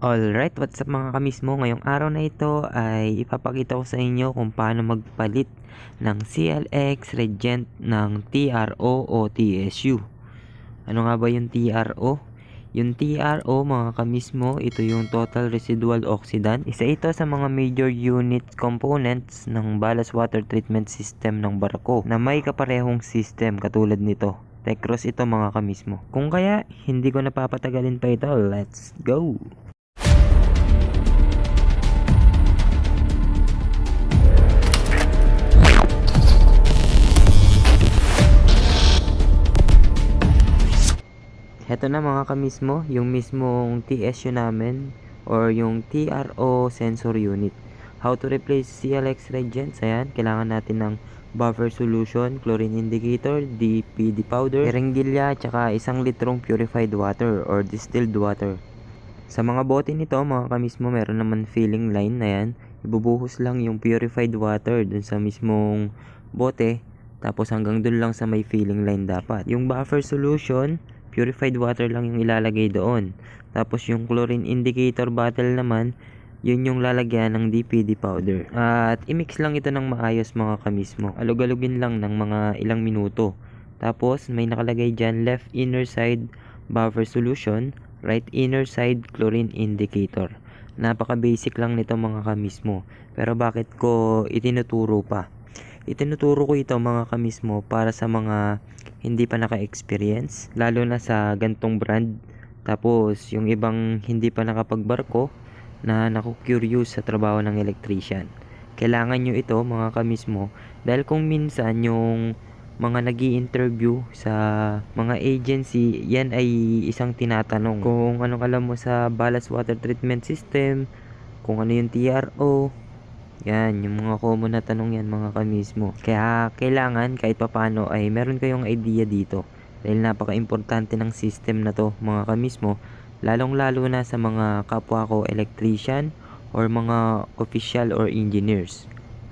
Alright, what's up mga kamismo? Ngayong araw na ito ay ipapakita ko sa inyo kung paano magpalit ng CLX Regent ng TRO o TSU. Ano nga ba yung TRO? Yung TRO mga kamismo, ito yung Total Residual Oxidant. Isa ito sa mga major unit components ng ballast water treatment system ng barko na may kaparehong system katulad nito. Tecros ito mga kamismo. Kung kaya, hindi ko napapatagalin pa ito. Let's go! Heto na mga kamismo, yung mismong TSU namin or yung TRO sensor unit. How to replace CLX reagents, ayan, kailangan natin ng buffer solution, chlorine indicator, DPD powder, merenggilya, tsaka isang litrong purified water or distilled water. Sa mga bote nito, mga kamismo, meron naman filling line na yan. Ibubuhos lang yung purified water dun sa mismong bote, tapos hanggang dun lang sa may filling line dapat. Yung buffer solution, purified water lang yung ilalagay doon. Tapos yung chlorine indicator bottle naman, yun yung lalagyan ng DPD powder. At i-mix lang ito ng maayos mga kamismo. Alug-alugin lang ng mga ilang minuto. Tapos may nakalagay dyan left inner side buffer solution, right inner side chlorine indicator. Napaka basic lang nito mga kamismo. Pero bakit ko itinuturo pa? Itinuturo ko ito mga kamismo para sa mga hindi pa naka-experience, lalo na sa gantong brand. Tapos yung ibang hindi pa nakapagbarko na naku-curious sa trabaho ng electrician. Kailangan nyo ito mga kamismo dahil kung minsan yung mga nag interview sa mga agency, yan ay isang tinatanong. Kung anong alam mo sa ballast water treatment system, kung ano yung TRO, yan, yung mga common na tanong yan mga kamismo. Kaya kailangan kahit papano ay meron kayong idea dito. Dahil napaka-importante ng system na to mga kamismo. Lalong lalo na sa mga kapwa ko electrician or mga official or engineers.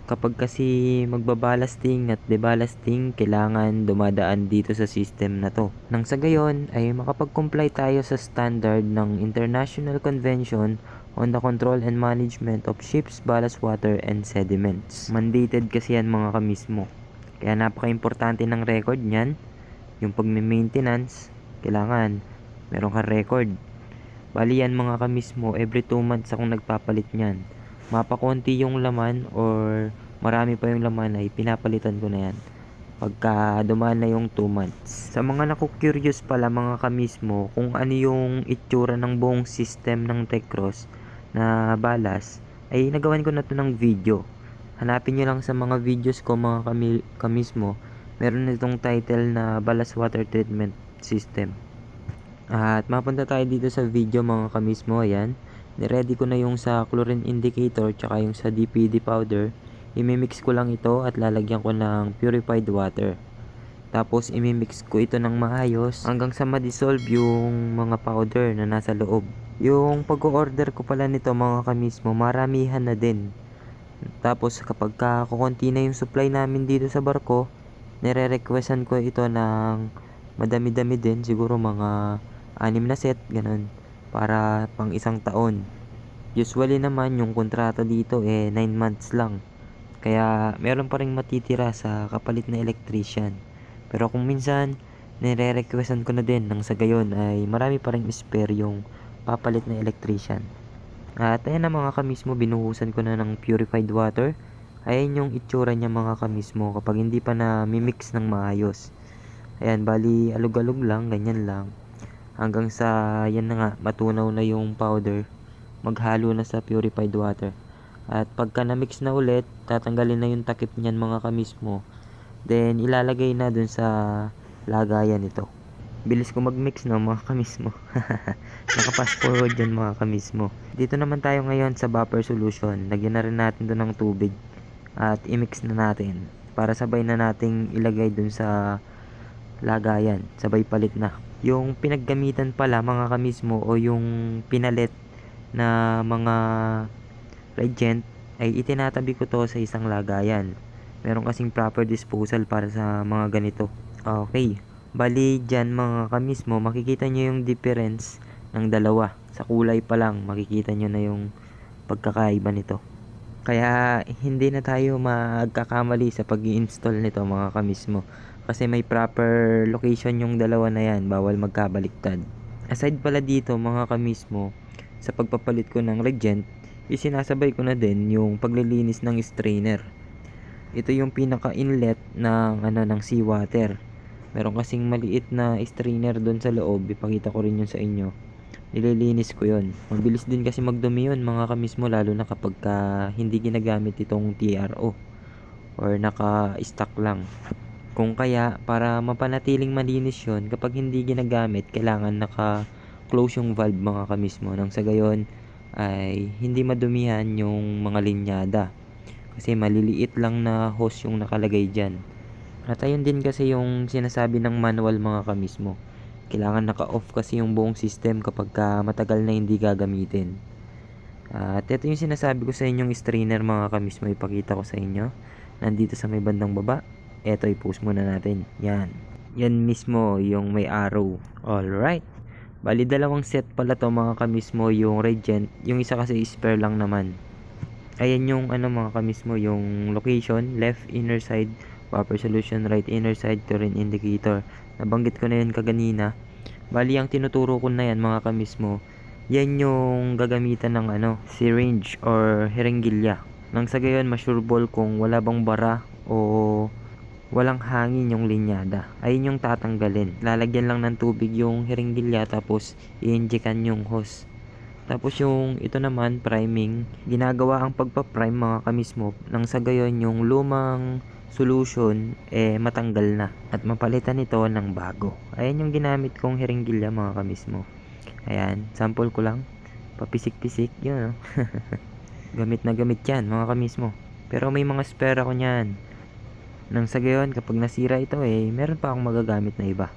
Kapag kasi magbabalasting at debalasting, kailangan dumadaan dito sa system na to. Nang sa gayon ay makapag-comply tayo sa standard ng International Convention on the Control and Management of Ships, Ballast Water, and Sediments. Mandated kasi yan mga kamismo. Kaya napaka-importante ng record niyan. Yung pagme-maintenance, kailangan meron kang record. Bali yan mga kamismo, every 2 months akong nagpapalit niyan. Mapakonti yung laman or marami pa yung laman ay pinapalitan ko na yan pagka dumaan na yung 2 months. Sa mga naku-curious pala mga kamismo kung ano yung itsura ng buong system ng Tecros na balas, ay nagawan ko na to ng video. Hanapin nyo lang sa mga videos ko mga kami, kamismo, meron na itong title na Balas Water Treatment System. At mapunta tayo dito sa video mga kamismo, ayan. Niready ko na yung sa chlorine indicator tsaka yung sa DPD powder. Imimix ko lang ito at lalagyan ko ng purified water. Tapos imimix ko ito ng maayos hanggang sa ma-dissolve yung mga powder na nasa loob. Yung pag-order ko pala nito mga kamismo, maramihan na din. Tapos kapag kukunti na yung supply namin dito sa barko, nire-requestan ko ito ng madami-dami din, siguro mga anim na set, ganun para pang isang taon. Usually naman yung kontrata dito eh 9 months lang. Kaya meron pa rin matitira sa kapalit na electrician. Pero kung minsan nire-requestan ko na din nang sa gayon ay marami pa rin spare yung papalit na electrician. At ayan na mga kamismo, binuhusan ko na ng purified water. Ayan yung itsura niya mga kamismo kapag hindi pa na mimix ng maayos. Ayan, bali alug-alug lang, ganyan lang hanggang sa yan na nga matunaw na yung powder maghalo na sa purified water at pagka na-mix na ulit tatanggalin na yung takip niyan mga kamismo then ilalagay na dun sa lagayan ito bilis ko mag-mix no mga kamismo nakapass forward yan mga kamismo dito naman tayo ngayon sa buffer solution lagyan na rin natin dun ng tubig at i-mix na natin para sabay na nating ilagay dun sa lagayan sabay palit na yung pinaggamitan pala mga kamismo o yung pinalit na mga reagent ay itinatabi ko to sa isang lagayan. Meron kasing proper disposal para sa mga ganito. Okay. Bali dyan mga kamismo makikita nyo yung difference ng dalawa Sa kulay pa lang, makikita nyo na yung pagkakaiba nito. Kaya hindi na tayo magkakamali sa pag install nito mga kamismo. Kasi may proper location yung dalawa na yan, bawal magkabaliktad. Aside pala dito mga kamismo, sa pagpapalit ko ng regent, isinasabay ko na din yung paglilinis ng strainer. Ito yung pinaka-inlet ng ano ng seawater. Meron kasing maliit na strainer doon sa loob, ipakita ko rin yun sa inyo. Nililinis ko yun. Mabilis din kasi magdumi yun mga kamismo lalo na kapag ka hindi ginagamit itong TRO or naka-stock lang. Kung kaya, para mapanatiling malinis yun, kapag hindi ginagamit, kailangan naka-close yung valve mga kamismo. Nang sa gayon, ay hindi madumihan yung mga linyada. Kasi maliliit lang na hose yung nakalagay dyan. At ayun din kasi yung sinasabi ng manual mga kamismo. Kailangan naka-off kasi yung buong system kapag ka matagal na hindi gagamitin. At ito yung sinasabi ko sa inyong strainer mga kamismo. Ipakita ko sa inyo. Nandito sa may bandang baba. Ito i-post muna natin. Yan. Yan mismo yung may arrow. Alright. Bali dalawang set pala to mga kamismo yung regent. Yung isa kasi spare lang naman. Ayan yung ano mga kamismo yung location. Left inner side buffer solution right inner side turn indicator. Nabanggit ko na yun kaganina. Bali ang tinuturo ko na yan mga kamismo. Yan yung gagamitan ng ano, syringe or herenggilya. Nang sa gayon masureball kung wala bang bara o walang hangin yung linyada. Ayun yung tatanggalin. Lalagyan lang ng tubig yung herenggilya tapos i-injekan yung hose. Tapos yung ito naman priming, ginagawa ang pagpa-prime mga kamismo nang sa gayon yung lumang solution eh matanggal na at mapalitan ito ng bago. Ayan yung ginamit kong herenggilya mga kamismo. Ayan, sample ko lang. Papisik-pisik, yun. oh. gamit na gamit yan mga kamismo. Pero may mga spare ako niyan. Nang sa gayon, kapag nasira ito eh, meron pa akong magagamit na iba.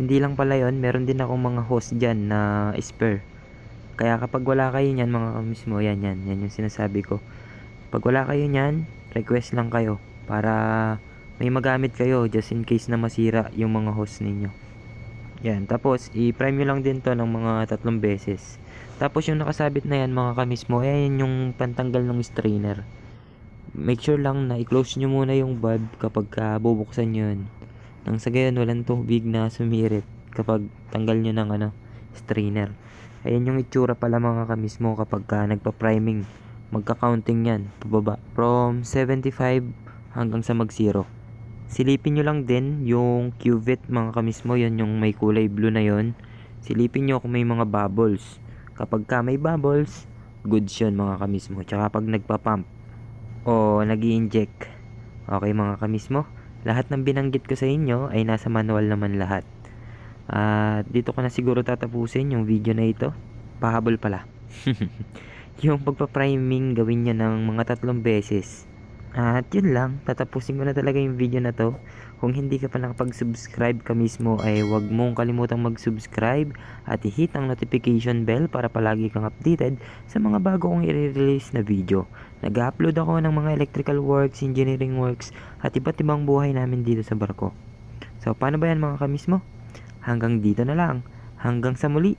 Hindi lang pala yon, meron din akong mga hose dyan na spare. Kaya kapag wala kayo niyan mga kamismo, yan yan, yan yung sinasabi ko. Pag wala kayo niyan, request lang kayo para may magamit kayo just in case na masira yung mga hose ninyo. Yan, tapos i-prime nyo lang din to ng mga tatlong beses. Tapos yung nakasabit na yan mga kamismo, eh yan yung pantanggal ng strainer. Make sure lang na i-close nyo muna yung valve kapag uh, bubuksan nyo yun. Nang sa gayon, walang tubig na sumirit kapag tanggal nyo ng ano, strainer. Ayan yung itsura pala mga kamismo kapag ka nagpa-priming. Magka-counting yan, pababa. From 75 hanggang sa mag-zero. Silipin nyo lang din yung cuvette mga kamismo, yon yung may kulay blue na yon. Silipin nyo kung may mga bubbles. Kapag ka may bubbles, goods yun mga kamismo. Tsaka pag nagpa-pump o nag inject okay mga kamismo, lahat ng binanggit ko sa inyo ay nasa manual naman lahat. At dito ko na siguro tatapusin yung video na ito. Pahabol pala. yung pagpa-priming gawin nyo ng mga tatlong beses. At yun lang, tatapusin ko na talaga yung video na to. Kung hindi ka pa nakapag-subscribe ka mismo ay huwag mong kalimutang mag-subscribe at i-hit ang notification bell para palagi kang updated sa mga bago kong i-release na video. Nag-upload ako ng mga electrical works, engineering works at iba't ibang buhay namin dito sa barko. So paano ba yan mga kamismo? Hanggang dito na lang. Hanggang sa muli.